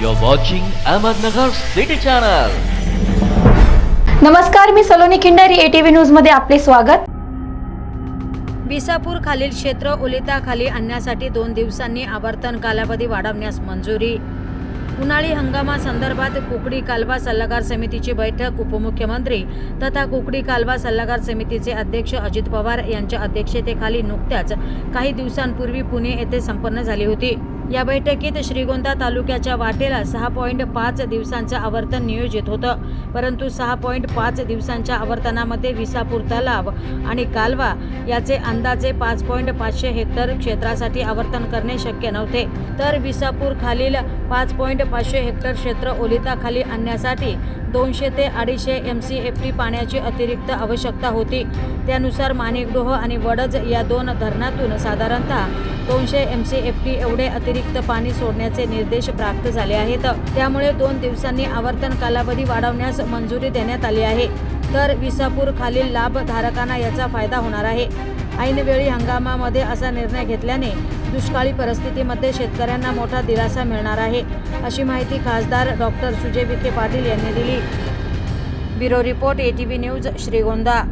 You're watching Ahmednagar City Channel. नमस्कार मी Saloni Khindari ATV न्यूजमध्ये आपले स्वागत. विसापूर खालील क्षेत्र ओलिताखाली आणण्यासाठी दोन दिवसांनी आवर्तन कालावधी वाढवण्यास मंजुरी. उन्हाळी हंगामासंदर्भात कुकडी कालवा सल्लागार समितीची बैठक उपमुख्यमंत्री तथा कुकडी कालवा सल्लागार समितीचे अध्यक्ष अजित पवार यांच्या अध्यक्षतेखाली नुकत्याच काही दिवसांपूर्वी पुणे येथे संपन्न झाली होती. या बैठकीत श्रीगोंदा तालुक्याच्या वाटेला सहा पॉईंट पाच दिवसांचं आवर्तन नियोजित होतं. परंतु सहा पॉईंट पाच दिवसांच्या आवर्तनामध्ये विसापूर तलाव आणि कालवा याचे अंदाजे पाच पॉईंट पाचशे हेक्टर क्षेत्रासाठी आवर्तन करणे शक्य नव्हते. तर विसापूर खालील पाच पॉईंट पाचशे हेक्टर क्षेत्र ओलिताखाली आणण्यासाठी दोनशे ते अडीचशे एम सी एफ टी पाण्याची अतिरिक्त आवश्यकता होती. त्यानुसार माणिकडोह आणि वडज या दोन धरणातून साधारणतः दोनशे एम सी एफ टी एवढे अतिरिक्त अतिरिक्त पाणी सोडण्याचे निर्देश प्राप्त झाले आहेत. त्यामुळे दोन दिवसांनी आवर्तन कालावधी वाढवण्यास मंजुरी देण्यात आली आहे. तर विसापूर खालील लाभधारकांना याचा फायदा होणार आहे. ऐनवेळी हंगामामध्ये असा निर्णय घेतल्याने दुष्काळी परिस्थितीमध्ये शेतकऱ्यांना मोठा दिलासा मिळणार आहे अशी माहिती खासदार डॉक्टर सुजय विखे पाटील यांनी दिली. Bureau report ATV news Shrigonda.